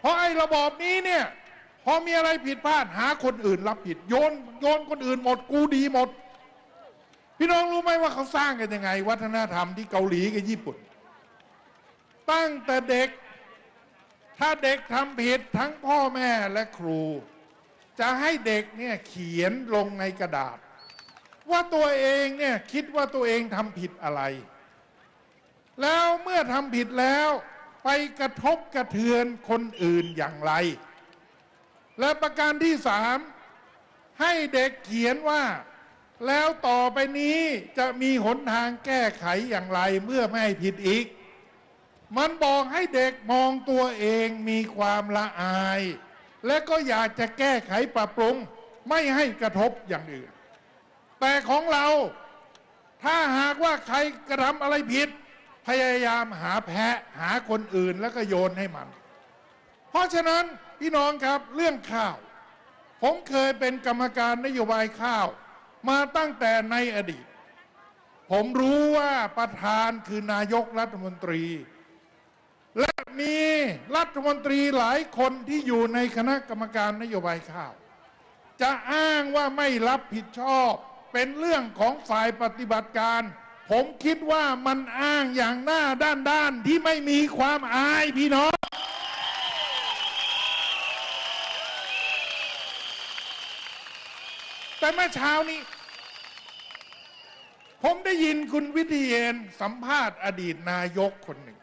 เพราะไอ้ระบอบนี้เนี่ย พอมีอะไรผิดพลาดหาคนอื่นรับผิดโยนโยนคนอื่นหมดกูดีหมด พี่น้องรู้ไหมว่าเขาสร้างกันยังไง วัฒนธรรมที่เกาหลีกับญี่ปุ่น ตั้งแต่เด็ก ถ้าเด็กทำผิดทั้งพ่อแม่และครู จะให้เด็กเนี่ยเขียนลงในกระดาษ ว่าตัวเองเนี่ยคิดว่าตัวเองทำผิดอะไร แล้วเมื่อทำผิดแล้ว ไปกระทบกระเทือนคนอื่นอย่างไร และประการที่สามให้เด็กเขียนว่า แล้วต่อไปนี้จะมีหนทางแก้ไขอย่างไรเมื่อไม่ให้ผิดอีก มันบอกให้เด็กมองตัวเองมีความละอาย และก็อยากจะแก้ไขปรับปรุงไม่ให้กระทบอย่างอื่น แต่ของเราถ้าหากว่าใครกระทำอะไรผิด พยายามหาแพะหาคนอื่นแล้วก็โยนให้มัน เพราะฉะนั้นพี่น้องครับเรื่องข้าว ผมเคยเป็นกรรมการนโยบายข้าว มาตั้งแต่ในอดีต ผมรู้ว่าประธานคือนายกรัฐมนตรี และมีรัฐมนตรีหลายคนที่อยู่ในคณะกรรมการนโยบายข้าว จะอ้างว่าไม่รับผิดชอบเป็นเรื่องของฝ่ายปฏิบัติการ ผมคิดว่ามันอ้างอย่างหน้าด้านด้านๆที่ไม่มีความอายพี่น้อง แต่เมื่อเช้านี้ ผมได้ยินคุณวิเทียนสัมภาษณ์อดีตนายกคนหนึ่ง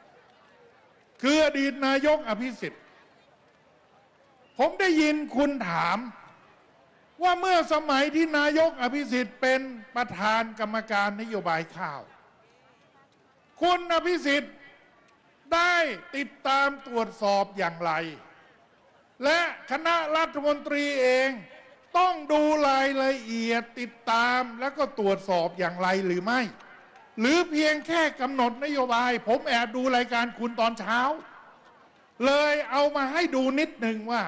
คืออดีตนายกอภิสิทธิ์ ผมได้ยินคุณถาม ว่าเมื่อสมัยที่นายกอภิสิทธิ์เป็นประธานกรรมการนโยบายข้าว คุณอภิสิทธิ์ได้ติดตามตรวจสอบอย่างไร และคณะรัฐมนตรีเองต้องดูรายละเอียดติดตามแล้วก็ตรวจสอบอย่างไรหรือไม่ หรือเพียงแค่กำหนดนโยบาย ผมแอบดูรายการคุณตอนเช้า เลยเอามาให้ดูนิดหนึ่งว่า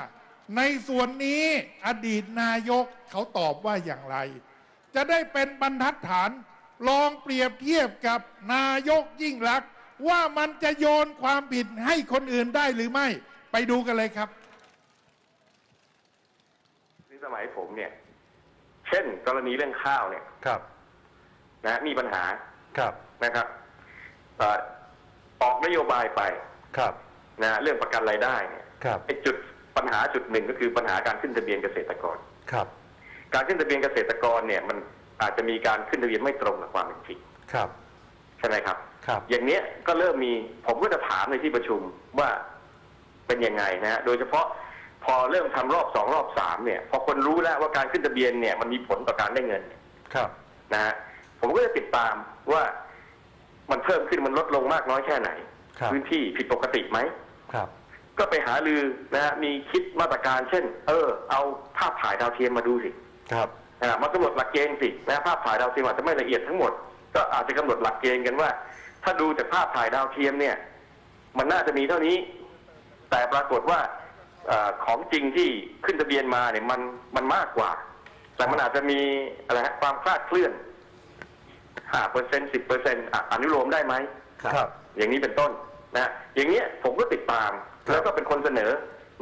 ในส่วนนี้อดีตนายกเขาตอบว่าอย่างไร จะได้เป็นบรรทัดฐาน ลองเปรียบเทียบกับนายกยิ่งรักษณ์ว่ามันจะโยนความผิดให้คนอื่นได้หรือไม่ ไปดูกันเลยครับในสมัยผมเนี่ย เช่น กรณีเรื่องข้าวเนี่ยครับ นะมีปัญหาครับนะครับเอ่อออกนโยบายไปครับนะเรื่องประกันรายได้เนี่ยครับไอ้จุด ปัญหาจุดหนึ่งก็คือปัญหาการขึ้นทะเบียนเกษตรกร ครับ การขึ้นทะเบียนเกษตรกรเนี่ยมันอาจจะมีการขึ้นทะเบียนไม่ตรงกับความเป็นจริงครับ ใช่ไหมครับ ครับ อย่างเนี้ยก็เริ่มมีผมก็จะถามในที่ประชุมว่าเป็นยังไงนะฮะโดยเฉพาะพอเริ่มทำรอบสองรอบสามเนี่ยพอคนรู้แล้วว่าการขึ้นทะเบียนเนี่ยมันมีผลต่อการได้เงิน ครับนะฮะผมก็จะติดตามว่ามันเพิ่มขึ้นมันลดลงมากน้อยแค่ไหนครับพื้นที่ผิดปกติไหมครับ ก็ไปหาลือนะฮะมีคิดมาตรการเช่น เออ เอาภาพถ่ายดาวเทียมมาดูสิครับอ่ามากำหนดหลักเกณฑ์สินะภาพถ่ายดาวเทียมอาจจะไม่ละเอียดทั้งหมด ก็อาจจะกำหนดหลักเกณฑ์กันว่า ถ้าดูจากภาพถ่ายดาวเทียมเนี่ย มันน่าจะมีเท่านี้ แต่ปรากฏว่าเออของจริงที่ขึ้นทะเบียนมาเนี่ยมันมันมากกว่า แต่มันอาจจะมีอะไรฮะความคลาดเคลื่อนห้าเปอร์เซ็นสิบเปอร์เซ็นต์อนุโลมได้ไหม ครับ อย่างนี้เป็นต้นนะ อย่างเนี้ยผมก็ติดตามครับ แล้วก็เป็นคนเสนอ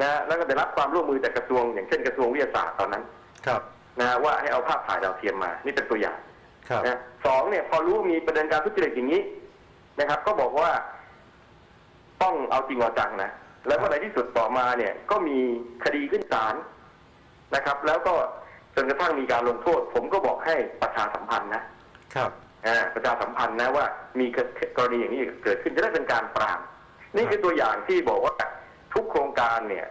นะแล้วก็ได้รับความร่วมมือจากกระทรวง อย่างเช่นกระทรวงวิทยาศาสตร์ตอนนั้นครับนะว่าให้เอาภาพถ่ายดาวเทียมมา นี่เป็นตัวอย่างครับนะสองเนี่ยพอรู้ว่ามีประเด็นการทุจริตอย่างนี้นะครับ ก็บอกว่า ต้องเอาจริงเอาจังนะแล้วก็ในที่สุดต่อมาเนี่ย ก็มีคดีขึ้นศาลนะครับ แล้วก็จนกระทั่งมีการลงโทษ ผมก็บอกให้ประชาสัมพันธ์นะครับอ่าประชาสัมพันธ์นะว่า มีกรณีอย่างนี้เกิดขึ้นจะได้เป็นการปรามนี่คือตัวอย่างที่บอกว่า ทุกโครงการเนี่ย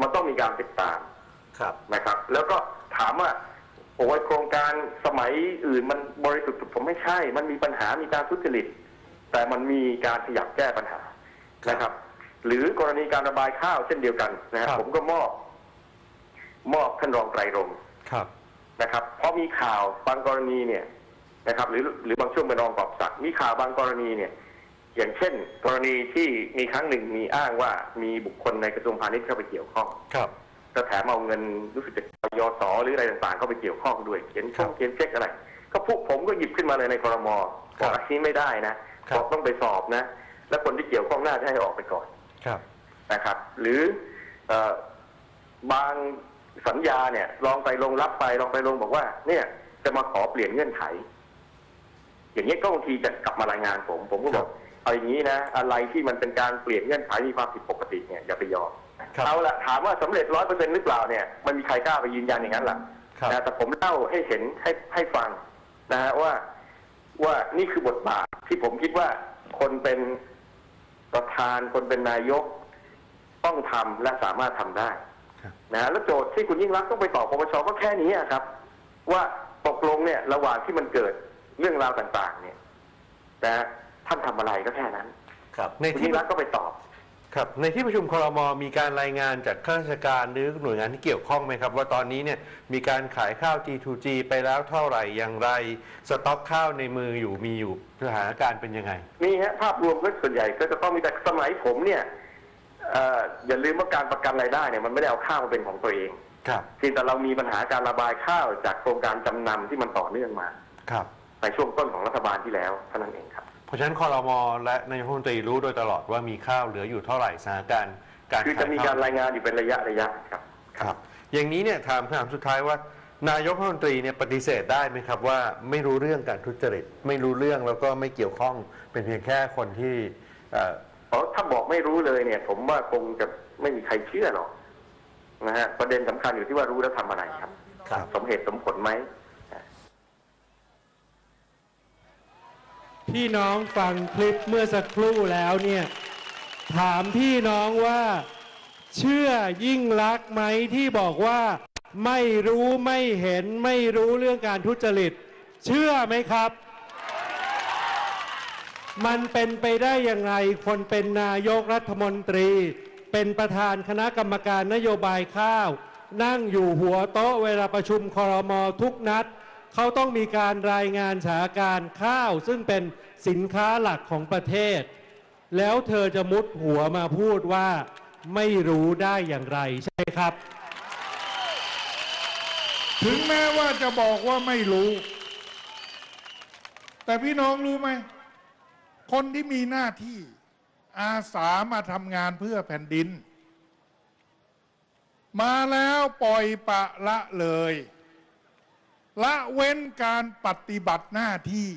มันต้องมีการติดตามครับนะครับ แล้วก็ถามว่าโอ้ยโครงการสมัยอื่นมันบริสุทธิ์ผมไม่ใช่ มันมีปัญหามีการทุจริต แต่มันมีการขยับแก้ปัญหานะครับ หรือกรณีการระบายข้าวเช่นเดียวกันนะฮะครับผมก็มอบ มอบท่านรองไตรรงค์ครับนะครับ เพราะมีข่าวบางกรณีเนี่ยนะครับ หรือหรือบางช่วงเป็นรองกอบศักดิ์มีข่าวบางกรณีเนี่ย อย่างเช่น กรณีที่มีครั้งหนึ่งมีอ้างว่ามีบุคคลในกระทรวงพาณิชย์เข้าไปเกี่ยวข้องครับก็แถมเอาเงินรู้สึกจะยศหรืออะไรต่างๆเข้าไปเกี่ยวข้องด้วยเขียนครัช่อบงเขียนเช็คอะไร ก็พวกผมก็หยิบขึ้นมาเลยในครมครับบอกอันนี้ไม่ได้นะครับบอกต้องไปสอบนะ และคนที่เกี่ยวข้องน่าจะให้ออกไปก่อนครับนะครับ หรือเอ่อบางสัญญาเนี่ย ลองไปลงรับไปลองไปลงบอกว่า เนี่ย จะมาขอเปลี่ยนเงื่อนไข อย่างนี้ยก็บางทีจะกลับมารายงานผม ผมก็บอก เอาอย่างนี้นะ อะไรที่มันเป็นการเปลี่ยนเงื่อนไขมีความผิดปกติเนี่ยอย่าไปยอมครับ เอาละถามว่าสำเร็จร้อยเปอร์เซ็นต์หรือเปล่าเนี่ยมันมีใครกล้าไปยืนยันอย่างนั้นหรอครับ นะแต่ผมเล่าให้เห็นให้ให้ฟังนะฮะว่าว่านี่คือบทบาทที่ผมคิดว่าคนเป็นประธานคนเป็นนายก ต้องทำและสามารถทำได้ครับ นะฮะแล้วโจทย์ที่คุณยิ่งรักษณ์ต้องไปตอบปปชก็แค่นี้อะครับ ว่าตกลงเนี่ยระหว่างที่มันเกิดเรื่องราวต่าง ๆ เนี่ยนะฮะ ท่านทำอะไรก็แค่นั้น ครับในคุณที่ยิ่งรักษณ์ก็ไปตอบครับ ในที่ประชุมครมมีการรายงานจากข้าราชการหรือหน่วยงานที่เกี่ยวข้องไหมครับ ว่าตอนนี้เนี่ยมีการขายข้าว G2G ไปแล้วเท่าไหร่อย่างไร สต็อกข้าวในมืออยู่มีอยู่สถานการณ์เป็นยังไง มีฮะภาพรวมก็ส่วนใหญ่ก็จะต้องมีแต่สมัยผมเนี่ยเอ่ออย่าลืมว่าการประกันรายได้เนี่ยมันไม่ได้เอาข้าวมาเป็นของตัวเองครับเพียงแต่เรามีปัญหาการระบายข้าวจากโครงการจำนำที่มันต่อเนื่องมาครับ ในช่วงต้นของรัฐบาลที่แล้วเท่านั้นเองครับ เพราะฉะนั้นคอรมและนายกรัฐมนตรีรู้โดยตลอดว่ามีข้าวเหลืออยู่เท่าไหร่สถานการณ์การคือขาจะยมีข้าวการรายงานอยู่เป็นระยะระยะครับครับ อย่างนี้เนี่ยถามคำถามสุดท้ายว่า นายกรัฐมนตรีเนี่ยปฏิเสธได้ไหมครับว่าไม่รู้เรื่องการทุจริต ไม่รู้เรื่องแล้วก็ไม่เกี่ยวข้องเป็นเพียงแค่คนที่เอ่อเพราะถ้าบอกไม่รู้เลยเนี่ย ผมว่าคงจะไม่มีใครเชื่อหรอกนะฮะประเด็นสำคัญอยู่ที่ว่ารู้แล้วทำอะไรครับครับ สมเหตุสมผลไหม พี่น้องฟังคลิปเมื่อสักครู่แล้วเนี่ย ถามพี่น้องว่า เชื่อยิ่งรักไหมที่บอกว่า ไม่รู้ไม่เห็นไม่รู้เรื่องการทุจริต เชื่อไหมครับ มันเป็นไปได้ยังไงคนเป็นนายกรัฐมนตรี เป็นประธานคณะกรรมการนโยบายข้าว นั่งอยู่หัวโต๊ะเวลาประชุมคอรมอทุกนัด เขาต้องมีการรายงานสถานการณ์ข้าว ซึ่งเป็นสินค้าหลักของประเทศ แล้วเธอจะมุดหัวมาพูดว่าไม่รู้ได้อย่างไรใช่ไหมครับ ถึงแม้ว่าจะบอกว่าไม่รู้ แต่พี่น้องรู้ไหม คนที่มีหน้าที่อาสามาทำงานเพื่อแผ่นดิน มาแล้วปล่อยปะละเลย ละเว้นการปฏิบัติหน้าที่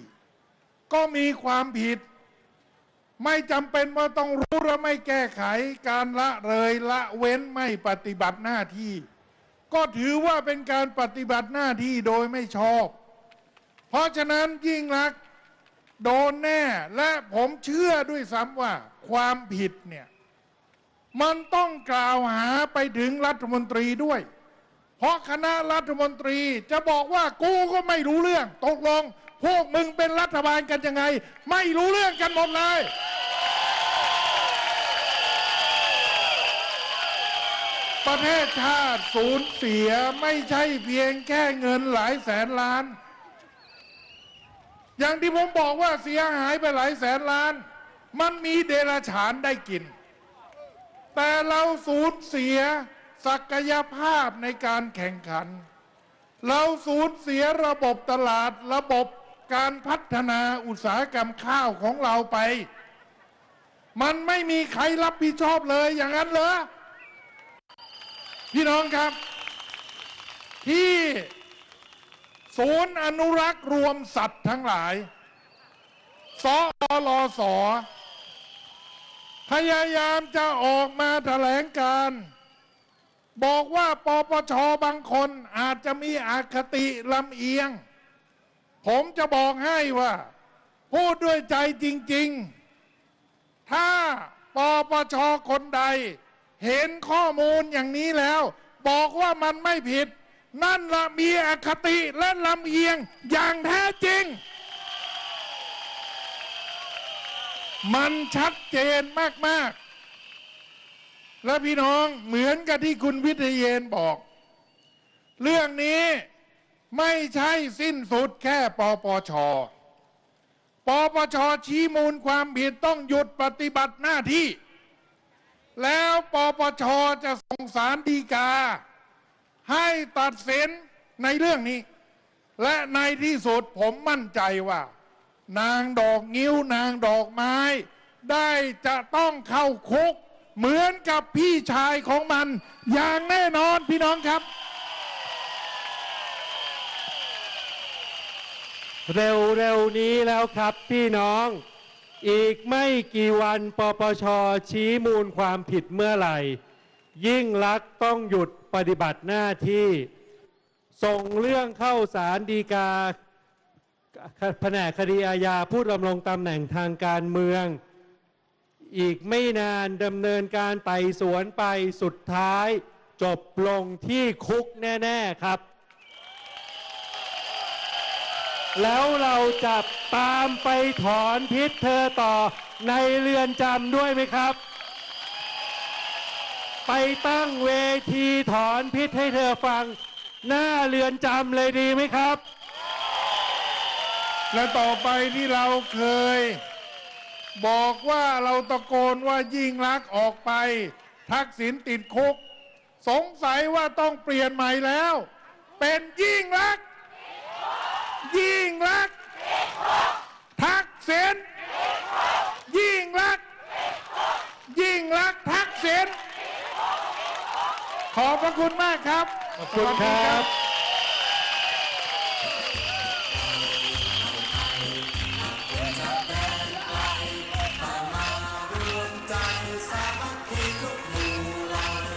ก็มีความผิด ไม่จำเป็นว่าต้องรู้และไม่แก้ไข การละเลยละเว้นไม่ปฏิบัติหน้าที่ ก็ถือว่าเป็นการปฏิบัติหน้าที่โดยไม่ชอบ เพราะฉะนั้นยิ่งรักโดนแน่และผมเชื่อด้วยซ้ำว่า ความผิดเนี่ย มันต้องกล่าวหาไปถึงรัฐมนตรีด้วย เพราะคณะรัฐมนตรีจะบอกว่ากูก็ไม่รู้เรื่อง ตกลง พวกมึงเป็นรัฐบาลกันยังไง ไม่รู้เรื่องกันหมดเลย ประเทศชาติสูญเสียไม่ใช่เพียงแค่เงินหลายแสนล้าน อย่างที่ผมบอกว่าเสียหายไปหลายแสนล้าน มันมีเดรัจฉานได้กิน แต่เราสูญเสีย ศักยภาพในการแข่งขัน เราสูญเสียระบบตลาดระบบการพัฒนาอุตสาหกรรมข้าวของเราไป มันไม่มีใครรับผิดชอบเลยอย่างนั้นเหรอ พี่น้องครับ ที่ศูนย์อนุรักษ์รวมสัตว์ทั้งหลาย สอลอสอพยายามจะออกมาแถลงการ บอกว่าปปชบางคนอาจจะมีอคติลำเอียง ผมจะบอกให้ว่า พูดด้วยใจจริง ๆ ถ้าปปชคนใด เห็นข้อมูลอย่างนี้แล้ว บอกว่ามันไม่ผิด นั่นละมีอคติและลำเอียงอย่างแท้จริง มันชัดเจนมาก ๆ และพี่น้องเหมือนกับที่คุณวิทยเยนบอก เรื่องนี้ไม่ใช่สิ้นสุดแค่ปปช ปปชชี้มูลความผิดต้องหยุดปฏิบัติหน้าที่ แล้วปปชจะส่งสารดีกา ให้ตัดสินในเรื่องนี้ และในที่สุดผมมั่นใจว่า นางดอกงิ้วนางดอกไม้ ได้จะต้องเข้าคุก เหมือนกับพี่ชายของมัน อย่างแน่นอนพี่น้องครับ เร็วๆนี้แล้วครับพี่น้อง อีกไม่กี่วันปปชชี้มูลความผิดเมื่อไหร่ ยิ่งลักษ์ต้องหยุดปฏิบัติหน้าที่ ส่งเรื่องเข้าศาลฎีกาแผนกคดีอาญาผู้ดำรงตำแหน่งทางการเมือง อีกไม่นานดำเนินการไต่สวนไปสุดท้าย จบลงที่คุกแน่ ๆ ครับ แล้วเราจะตามไปถอนพิษเธอต่อในเรือนจำด้วยไหมครับ ไปตั้งเวทีถอนพิษให้เธอฟัง หน้าเรือนจำเลยดีไหมครับ และต่อไปที่เราเคย บอกว่าเราตะโกนว่ายิ่งรักออกไป ทักษิณติดคุก สงสัยว่าต้องเปลี่ยนใหม่แล้ว เป็นยิ่งรัก ยิ่งรัก ทักษิณยิ่งรัก ยิ่งรักทักษิณขอบพระคุณมากครับ ขอบคุณครับ